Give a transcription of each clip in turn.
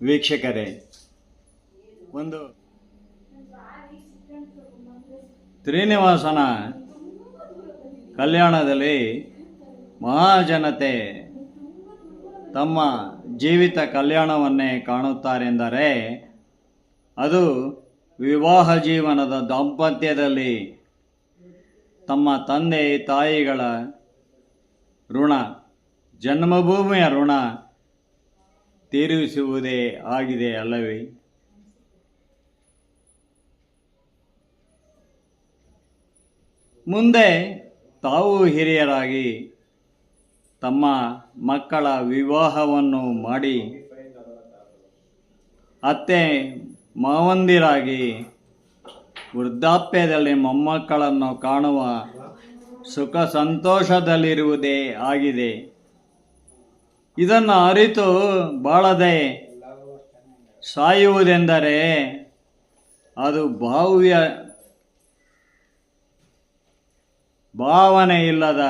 ವೀಕ್ಷಕರೇ ಒಂದು ಶ್ರೀನಿವಾಸನ ಕಲ್ಯಾಣದಲ್ಲಿ ಮಹಾಜನತೆ ತಮ್ಮ ಜೀವಿತ ಕಲ್ಯಾಣವನ್ನೇ ಕಾಣುತ್ತಾರೆಂದರೆ ಅದು ವಿವಾಹ ಜೀವನದ ದಾಂಪತ್ಯದಲ್ಲಿ ತಮ್ಮ ತಂದೆ, ತಾಯಿಗಳ ಋಣ, ಜನ್ಮಭೂಮಿಯ ಋಣ ತೀರಿಸುವುದೇ ಆಗಿದೆ ಅಲ್ಲವೇ? ಮುಂದೆ ತಾವು ಹಿರಿಯರಾಗಿ ತಮ್ಮ ಮಕ್ಕಳ ವಿವಾಹವನ್ನು ಮಾಡಿ ಅತ್ತೆ ಮಾವಂದಿರಾಗಿ ವೃದ್ಧಾಪ್ಯದಲ್ಲಿ ಮೊಮ್ಮಕ್ಕಳನ್ನು ಕಾಣುವ ಸುಖ ಸಂತೋಷದಲ್ಲಿರುವುದೇ ಆಗಿದೆ. ಇದನ್ನು ಅರಿತು ಬಾಳದೆ ಸಾಯುವುದೆಂದರೆ ಅದು ಭಾವ್ಯ ಭಾವನೆ ಇಲ್ಲದ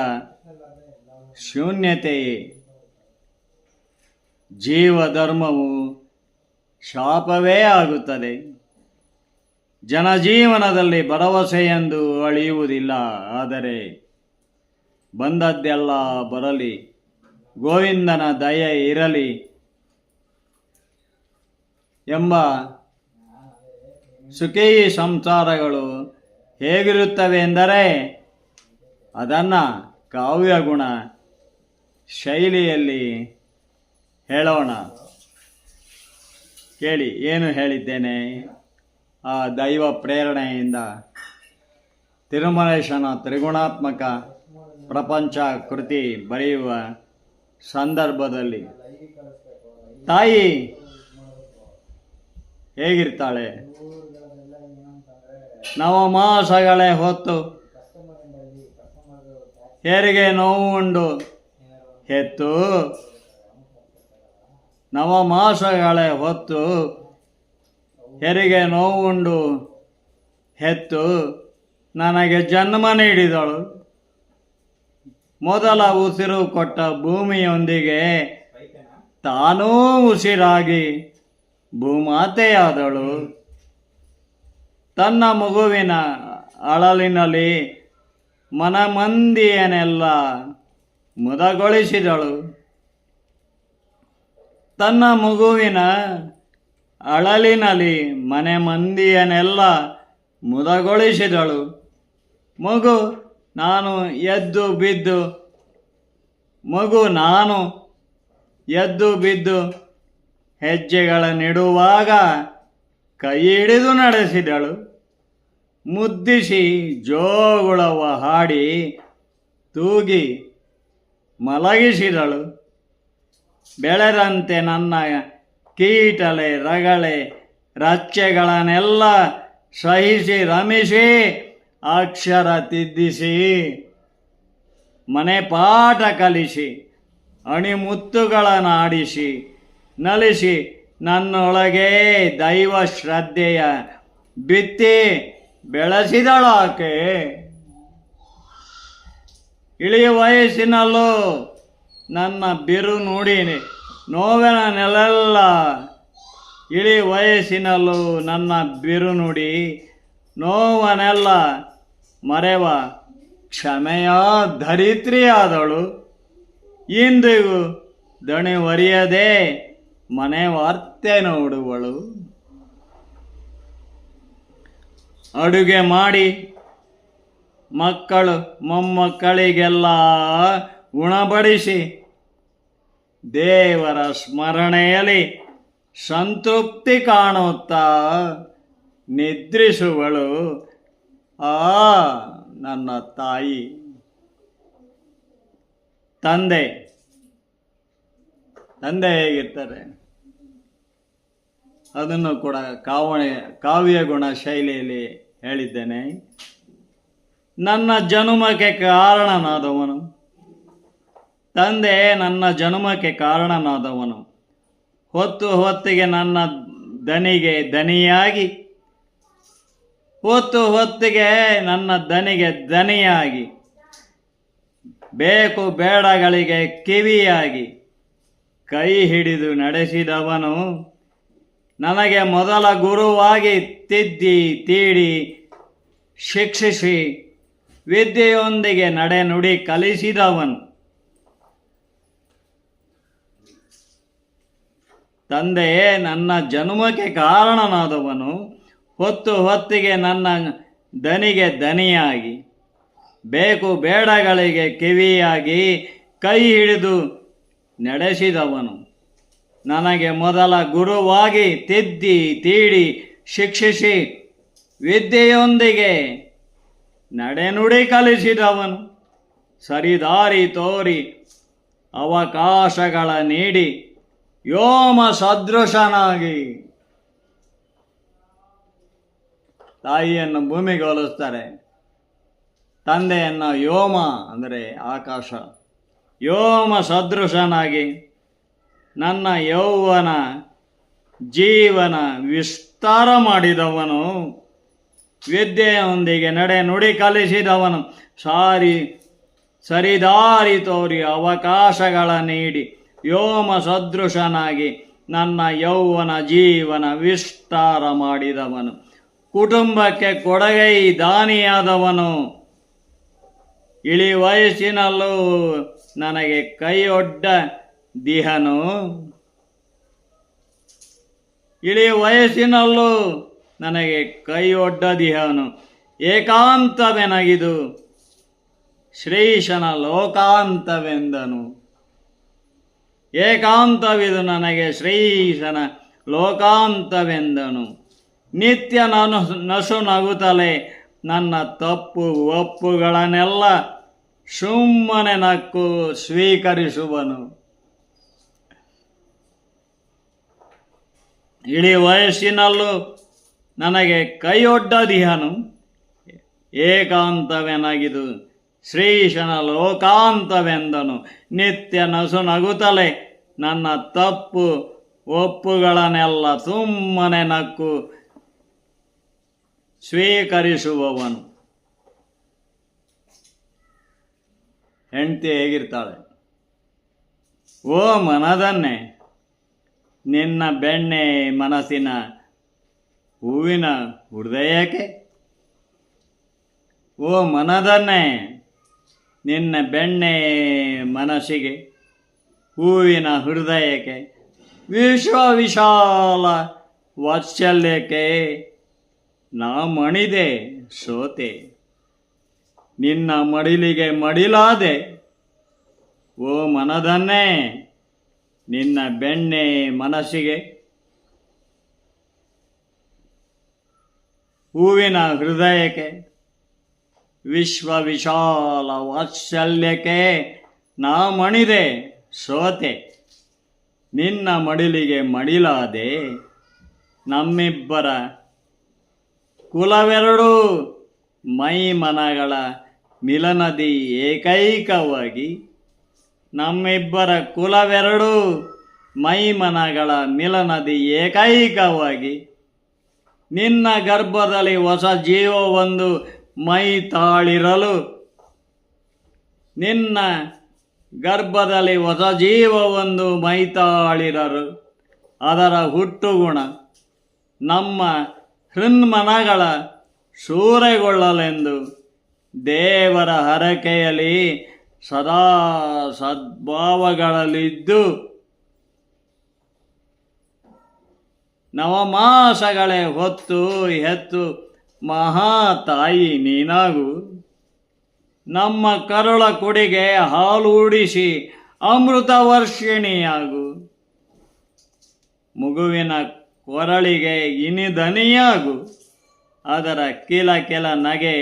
ಶೂನ್ಯತೆಯೇ. ಜೀವಧರ್ಮವು ಶಾಪವೇ ಆಗುತ್ತದೆ. ಜನಜೀವನದಲ್ಲಿ ಭರವಸೆಯೆಂದು ಅಳಿಯುವುದಿಲ್ಲ. ಆದರೆ ಬಂದದ್ದೆಲ್ಲ ಬರಲಿ. ಗೋವಿಂದನ ದಯೆ ಇರಲಿ ಎಂಬ ಸುಖೀ ಸಂಸಾರಗಳು ಹೇಗಿರುತ್ತವೆ ಎಂದರೆ ಅದನ್ನು ಕಾವ್ಯಗುಣ ಶೈಲಿಯಲ್ಲಿ ಹೇಳೋಣ. ಕೇಳಿ, ಏನು ಹೇಳಿದ್ದೇನೆ? ಆ ದೈವ ಪ್ರೇರಣೆಯಿಂದ ತಿರುಮಲೇಶನ ತ್ರಿಗುಣಾತ್ಮಕ ಪ್ರಪಂಚ ಕೃತಿ ಬರೆಯುವ ಸಂದರ್ಭದಲ್ಲಿ. ತಾಯಿ ಹೇಗಿರ್ತಾಳೆ? ನವಮಾಸಗಳೇ ಹೊತ್ತು ಹೇರಿಗೆ ನೋವು ಉಂಡು ಹೆತ್ತು. ನವಮಾಸಗಳೇ ಹೊತ್ತು ಹೆರಿಗೆ ನೋವುಂಡು ಹೆತ್ತು. ನನಗೆ ಜನ್ಮ ನೀಡಿದಳು. ಮೊದಲ ಉಸಿರು ಕೊಟ್ಟ ಭೂಮಿಯೊಂದಿಗೆ ತಾನೂ ಉಸಿರಾಗಿ ಭೂಮಾತೆಯಾದಳು. ತನ್ನ ಮಗುವಿನ ಅಳಲಿನಲ್ಲಿ ಮನಮಂದಿಯನೆಲ್ಲ ಮುದಗೊಳಿಸಿದಳು. ತನ್ನ ಮಗುವಿನ ಅಳಲಿನಲ್ಲಿ ಮನೆ ಮಂದಿಯನ್ನೆಲ್ಲ ಮುದಗೊಳಿಸಿದಳು. ಮಗು, ನಾನು ಎದ್ದು ಬಿದ್ದು, ಮಗು, ನಾನು ಎದ್ದು ಬಿದ್ದು ಹೆಜ್ಜೆಗಳನ್ನಿಡುವಾಗ ಕೈ ಹಿಡಿದು ನಡೆಸಿದಳು. ಮುದ್ದಿಸಿ ಜೋಗುಳವ ಹಾಡಿ ತೂಗಿ ಮಲಗಿಸಿದಳು. ಬೆಳೆದಂತೆ ನನ್ನ ಕೀಟಲೆ, ರಗಳೆ, ರಚ್ಚೆಗಳನ್ನೆಲ್ಲ ಸಹಿಸಿ ರಮಿಸಿ, ಅಕ್ಷರ ತಿದ್ದಿಸಿ, ಮನೆ ಪಾಠ ಕಲಿಸಿ, ಅಣಿಮುತ್ತುಗಳನ್ನಾಡಿಸಿ, ನಲಿಸಿ, ನನ್ನೊಳಗೆ ದೈವ ಶ್ರದ್ಧೆಯ ಬಿತ್ತಿ ಬೆಳೆಸಿದಳಾಕೆ. ಇಳಿಯ ವಯಸ್ಸಿನಲ್ಲೂ ನನ್ನ ಬಿರು ನೋಡೀನಿ. ನೋವಿನ ನೆಲೆಲ್ಲ ಇಳಿ ವಯಸ್ಸಿನಲ್ಲೂ ನನ್ನ ಬಿರು ನುಡಿ. ನೋವನೆಲ್ಲ ಮರೆವ ಕ್ಷಮೆಯ ಧರಿತ್ರಿಯಾದಳು. ಇಂದಿಗೂ ದಣಿ ಒರಿಯದೆ ಮನೆ ವಾರ್ತೆ ನೋಡುವಳು. ಅಡುಗೆ ಮಾಡಿ ಮಕ್ಕಳು ಮೊಮ್ಮಕ್ಕಳಿಗೆಲ್ಲ ಉಣಬಡಿಸಿ ದೇವರ ಸ್ಮರಣೆಯಲ್ಲಿ ಸಂತೃಪ್ತಿ ಕಾಣುತ್ತಾ ನಿದ್ರಿಸುವಳು. ಆ, ನನ್ನ ತಾಯಿ. ತಂದೆ. ತಂದೆ ಹೇಗಿರ್ತಾರೆ? ಅದನ್ನು ಕೂಡ ಕಾವಣೆ, ಕಾವ್ಯ ಗುಣ ಶೈಲಿಯಲ್ಲಿ ಹೇಳಿದ್ದೇನೆ. ನನ್ನ ಜನುಮಕ್ಕೆ ಕಾರಣನಾದವನು. ತಂದೆ ನನ್ನ ಜನುಮಕ್ಕೆ ಕಾರಣನಾದವನು. ಹೊತ್ತು ಹೊತ್ತಿಗೆ ನನ್ನ ದನಿಗೆ ದನಿಯಾಗಿ. ಹೊತ್ತು ಹೊತ್ತಿಗೆ ನನ್ನ ದನಿಗೆ ದನಿಯಾಗಿ. ಬೇಕು ಬೇಡಗಳಿಗೆ ಕಿವಿಯಾಗಿ. ಕೈ ಹಿಡಿದು ನಡೆಸಿದವನು. ನನಗೆ ಮೊದಲ ಗುರುವಾಗಿ ತಿದ್ದಿ, ತೀಡಿ, ಶಿಕ್ಷಿಸಿ ವಿದ್ಯೆಯೊಂದಿಗೆ ನಡೆನುಡಿ ಕಲಿಸಿದವನು. ತಂದೆಯೇ, ನನ್ನ ಜನ್ಮಕ್ಕೆ ಕಾರಣನಾದವನು. ಹೊತ್ತು ಹೊತ್ತಿಗೆ ನನ್ನ ದನಿಗೆ ದನಿಯಾಗಿ. ಬೇಕು ಬೇಡಗಳಿಗೆ ಕಿವಿಯಾಗಿ ಕೈ ಹಿಡಿದು ನಡೆಸಿದವನು. ನನಗೆ ಮೊದಲ ಗುರುವಾಗಿ ತಿದ್ದಿ, ತೀಡಿ, ಶಿಕ್ಷಿಸಿ, ವಿದ್ಯೆಯೊಂದಿಗೆ ನಡೆನುಡಿ ಕಲಿಸಿದವನು. ಸರಿದಾರಿ ತೋರಿ, ಅವಕಾಶಗಳ ನೀಡಿ ಯೋಮ ಸದೃಶನಾಗಿ. ತಾಯಿಯನ್ನು ಭೂಮಿಗೆ ಹೋಲಿಸ್ತಾರೆ. ತಂದೆಯನ್ನು ಯೋಮ ಅಂದರೆ ಆಕಾಶ. ಯೋಮ ಸದೃಶನಾಗಿ, ನನ್ನ ಯೌವನ ಜೀವನ ವಿಸ್ತಾರ ಮಾಡಿದವನು. ವಿದ್ಯೆಯೊಂದಿಗೆ ನಡೆ ನುಡಿ ಕಲಿಸಿದವನು. ಸಾರಿ, ಸರಿದಾರಿ ತೋರಿ ಅವಕಾಶಗಳ ನೀಡಿ. ವ್ಯೋಮ ಸದೃಶನಾಗಿ ನನ್ನ ಯೌವನ ಜೀವನ ವಿಸ್ತಾರ ಮಾಡಿದವನು. ಕುಟುಂಬಕ್ಕೆ ಕೊಡಗೈ ದಾನಿಯಾದವನು. ಇಳಿ ವಯಸ್ಸಿನಲ್ಲೂ ನನಗೆ ಕೈಯೊಡ್ಡ ದಿಹನು. ಇಳಿ ವಯಸ್ಸಿನಲ್ಲೂ ನನಗೆ ಕೈಯೊಡ್ಡ ದಿಹನು ಏಕಾಂತವೆನಗಿದು? ಶ್ರೀಶನ ಲೋಕಾಂತವೆಂದನು. ಏಕಾಂತವಿದು ನನಗೆ ಶ್ರೀಶನ ಲೋಕಾಂತವೆಂದನು. ನಿತ್ಯ ನಾನು ನಸು ನಗುತ್ತಲೇ ನನ್ನ ತಪ್ಪು ಒಪ್ಪುಗಳನ್ನೆಲ್ಲ ಸುಮ್ಮನೆ ನಕ್ಕು ಸ್ವೀಕರಿಸುವನು. ಇಡೀ ವಯಸ್ಸಿನಲ್ಲೂ ನನಗೆ ಕೈಯೊಡ್ಡ ದಿಹನು. ಏಕಾಂತವೆನಗಿದು ಶ್ರೀಶನ ಲೋಕಾಂತವೆಂದನು. ನಿತ್ಯ ನಸು ನಗುತ್ತಲೇ ನನ್ನ ತಪ್ಪು ಒಪ್ಪುಗಳನ್ನೆಲ್ಲ ಸುಮ್ಮನೆ ನಕ್ಕು ಸ್ವೀಕರಿಸುವವನು. ಹೆಂಡತಿ ಹೇಗಿರ್ತಾಳೆ? ಓ ಮನದನ್ನೇ, ನಿನ್ನ ಬೆಣ್ಣೆ ಮನಸ್ಸಿನ ಹೂವಿನ ಹೃದಯಕ್ಕೆ ಓ ಮನದನ್ನೇ, ನಿನ್ನ ಬೆಣ್ಣೆ ಮನಸ್ಸಿಗೆ. ಹೂವಿನ ಹೃದಯಕ್ಕೆ ವಿಶ್ವ ವಿಶಾಲ ವಾತ್ಸಲ್ಯಕ್ಕೆ ನಾ ಮಣಿದೆ ಸೋತೆ. ನಿನ್ನ ಮಡಿಲಿಗೆ ಮಡಿಲಾದೆ, ಓ ಮನದನ್ನೇ, ನಿನ್ನ ಬೆಣ್ಣೆ ಮನಸ್ಸಿಗೆ. ಹೂವಿನ ಹೃದಯಕ್ಕೆ ವಿಶ್ವ ವಿಶಾಲ ವಾತ್ಸಲ್ಯಕ್ಕೆ ನಾ ಮಣಿದೆ, ಸೋತೆ. ನಿನ್ನ ಮಡಿಲಿಗೆ ಮಡಿಲಾದೆ ನಮ್ಮಿಬ್ಬರ ಕುಲವೆರಡು ಮೈ ಮನಗಳ ಮಿಲನದಿ ಏಕೈಕವಾಗಿ, ನಮ್ಮಿಬ್ಬರ ಕುಲವೆರಡು ಮೈ ಮನಗಳ ಮಿಲನದಿ ಏಕೈಕವಾಗಿ ನಿನ್ನ ಗರ್ಭದಲ್ಲಿ ಹೊಸ ಜೀವವೊಂದು ಮೈ ತಾಳಿರಲು. ನಿನ್ನ ಗರ್ಭದಲ್ಲಿ ಹೊಸ ಜೀವವೊಂದು ಮೈ ತಾಳಿರಲು. ಅದರ ಹುಟ್ಟುಗುಣ ನಮ್ಮ ಹೃನ್ಮನಗಳ ಸೂರೆಗೊಳ್ಳಲೆಂದು ದೇವರ ಹರಕೆಯಲ್ಲಿ ಸದಾ ಸದ್ಭಾವಗಳಲ್ಲಿದ್ದು. ನವಮಾಸಗಳೇ ಹೊತ್ತು ಹೆತ್ತು ಮಹಾ ತಾಯಿ ನೀನಾಗು. ನಮ್ಮ ಕರುಳ ಕುಡಿಗೆ ಹಾಲು ಉಡಿಸಿ ಅಮೃತ ವರ್ಷಿಣಿಯಾಗು. ಮಗುವಿನ ಕೊರಳಿಗೆ ಇನಿದನಿಯಾಗು ಅದರ ಕಿಲ ಕೆಲ ನಗೆ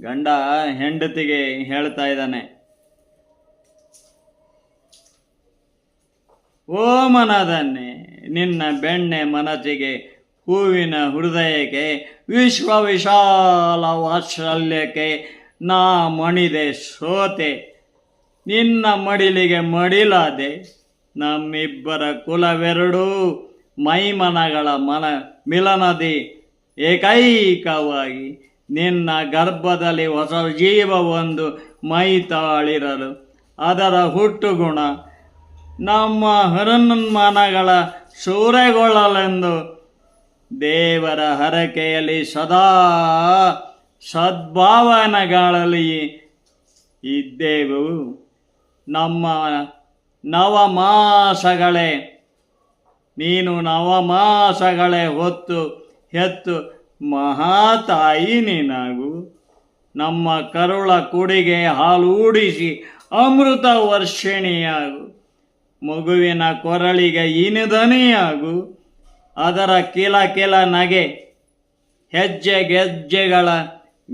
ಗಂಡ ಹೆಂಡತಿಗೆ ಹೇಳ್ತಾ ಇದ್ದಾನೆ. ಓ ಮನದನ್ನೇ ನಿನ್ನ ಬೆಣ್ಣೆ ಮನಸ್ಸಿಗೆ, ಹೂವಿನ ಹೃದಯಕ್ಕೆ ವಿಶ್ವ ವಿಶಾಲ ವಾತ್ಸಲ್ಯಕ್ಕೆ ನಾ ಮಣಿದೆ ಸೋತೆ. ನಿನ್ನ ಮಡಿಲಿಗೆ ಮಡಿಲಾದೆ ನಮ್ಮಿಬ್ಬರ ಕುಲವೆರಡೂ ಮೈಮನಗಳ ಮನ ಮಿಲನದಿ. ಏಕೈಕವಾಗಿ ನಿನ್ನ ಗರ್ಭದಲ್ಲಿ ಹೊಸ ಜೀವವೊಂದು ಮೈ ತಾಳಿರಲು ಅದರ ಹುಟ್ಟುಗುಣ ನಮ್ಮ ಹರನ್ಮನಗಳ ಶೌರ್ಯಗೊಳ್ಳಲೆಂದು ದೇವರ ಹರಕೆಯಲ್ಲಿ ಸದಾ ಸದ್ಭಾವನೆಗಳಲ್ಲಿ ಇದ್ದೇವು. ನಮ್ಮ ನವಮಾಸಗಳೇ, ನೀನು ನವಮಾಸಗಳೇ ಹೊತ್ತು ಹೆತ್ತು ಮಹಾತಾಯಿ ನೀನಾಗು. ನಮ್ಮ ಕರುಳ ಕುಡಿಗೆ ಹಾಲೂಡಿಸಿ ಅಮೃತ ವರ್ಷಿಣಿಯಾಗು. ಮಗುವಿನ ಕೊರಳಿಗೆ ಇನಿದನಿಯಾಗು ಅದರ ಕಿಲ ಕಿಲ ನಗೆ, ಹೆಜ್ಜೆ ಗೆಜ್ಜೆಗಳ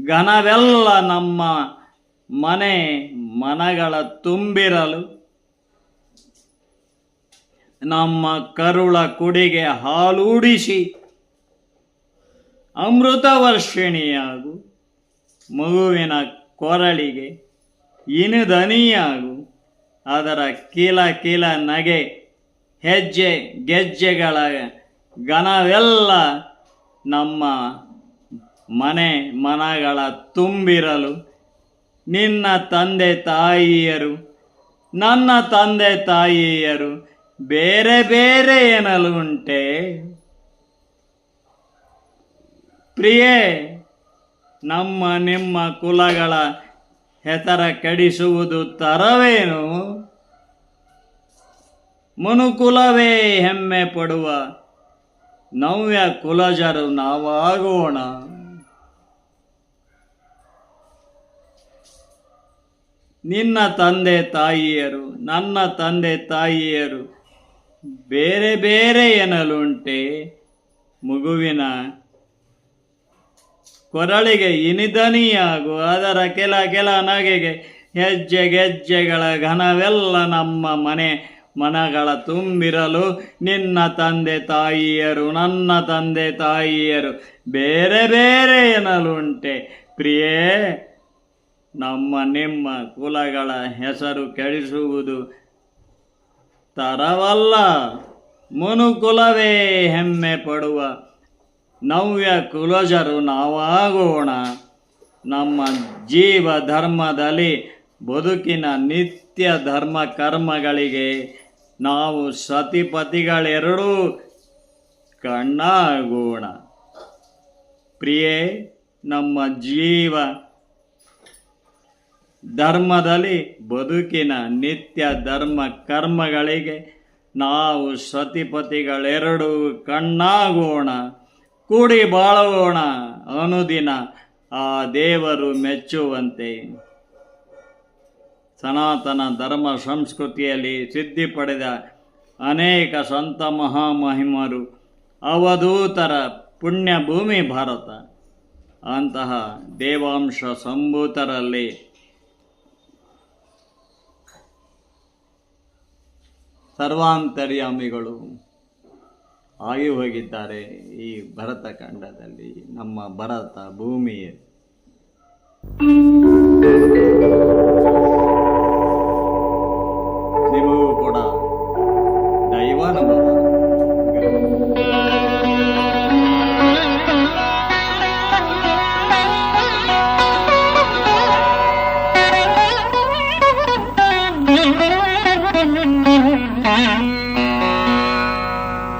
ಘನವೆಲ್ಲ ನಮ್ಮ ಮನೆ ಮನಗಳ ತುಂಬಿರಲು. ನಮ್ಮ ಕರುಳ ಕುಡಿಗೆ ಹಾಲೂಡಿಸಿ ಅಮೃತ ವರ್ಷಿಣಿಯಾಗು. ಮಗುವಿನ ಕೊರಳಿಗೆ ಇನುದನಿಯಾಗು ಅದರ ಕೀಲ ಕೀಲ ನಗೆ, ಹೆಜ್ಜೆ, ಗೆಜ್ಜೆಗಳ ಘನವೆಲ್ಲ ನಮ್ಮ ಮನೆ ಮನಗಳ ತುಂಬಿರಲು. ನಿನ್ನ ತಂದೆ ತಾಯಿಯರು, ನನ್ನ ತಂದೆ ತಾಯಿಯರು ಬೇರೆ ಬೇರೆ ಏನಲು ಉಂಟೆ. ಪ್ರಿಯೇ, ನಮ್ಮ ನಿಮ್ಮ ಕುಲಗಳ ಹೆಸರ ಕಡಿಸುವುದು ತರವೇನು? ಮನುಕುಲವೇ ಹೆಮ್ಮೆ ಪಡುವ ನವ್ಯ ಕುಲಜರು ನಾವಾಗೋಣ. ನಿನ್ನ ತಂದೆ ತಾಯಿಯರು, ನನ್ನ ತಂದೆ ತಾಯಿಯರು ಬೇರೆ ಬೇರೆ ಎನ್ನಲುಂಟೆ. ಮಗುವಿನ ಕೊರಳಿಗೆ ಇನಿದನಿಯಾಗು, ಅದರ ಕೆಲ ಕೆಲ ನಗೆಗೆ ಹೆಜ್ಜೆ ಗೆಜ್ಜೆಗಳ ಘನವೆಲ್ಲ ನಮ್ಮ ಮನೆ ಮನಗಳ ತುಂಬಿರಲು ನಿನ್ನ ತಂದೆ ತಾಯಿಯರು, ನನ್ನ ತಂದೆ ತಾಯಿಯರು ಬೇರೆ ಬೇರೆ ಏನಲುಂಟೆ ಪ್ರಿಯೇ, ನಮ್ಮ ನಿಮ್ಮ ಕುಲಗಳ ಹೆಸರು ಕೆಡಿಸುವುದು ತರವಲ್ಲ, ಮುನುಕುಲವೇ ಹೆಮ್ಮೆ ಪಡುವ ನವ್ಯ ಕುಲಜರು? ನಾವಾಗೋಣ. ನಮ್ಮ ಜೀವ ಧರ್ಮದಲ್ಲಿ ಬದುಕಿನ ನಿತ್ಯ ಧರ್ಮ ಕರ್ಮಗಳಿಗೆ ನಾವು ಸತಿಪತಿಗಳೆರಡೂ ಕಣ್ಣಾಗೋಣ. ಪ್ರಿಯೇ, ನಮ್ಮ ಜೀವ ಧರ್ಮದಲ್ಲಿ ಬದುಕಿನ ನಿತ್ಯ ಧರ್ಮ ಕರ್ಮಗಳಿಗೆ ನಾವು ಸತಿಪತಿಗಳೆರಡೂ ಕಣ್ಣಾಗೋಣ. ಕೂಡಿ ಬಾಳೋಣ ಅನುದಿನ ಆ ದೇವರು ಮೆಚ್ಚುವಂತೆ. ಸನಾತನ ಧರ್ಮ ಸಂಸ್ಕೃತಿಯಲ್ಲಿ ಸಿದ್ಧಿ ಪಡೆದ ಅನೇಕ ಸಂತ ಮಹಾಮಹಿಮರು, ಅವಧೂತರ ಪುಣ್ಯ ಭೂಮಿ ಭಾರತ. ಅಂತಹ ದೇವಾಂಶ ಸಂಭೂತರಲ್ಲಿ ಸರ್ವಾಂತರ್ಯಾಮಿಗಳು. ಆಗಿ ಹೋಗಿದ್ದಾರೆ ಈ ಭರತ ಖಂಡದಲ್ಲಿ ನಮ್ಮ ಭರತ ಭೂಮಿಯಲ್ಲಿ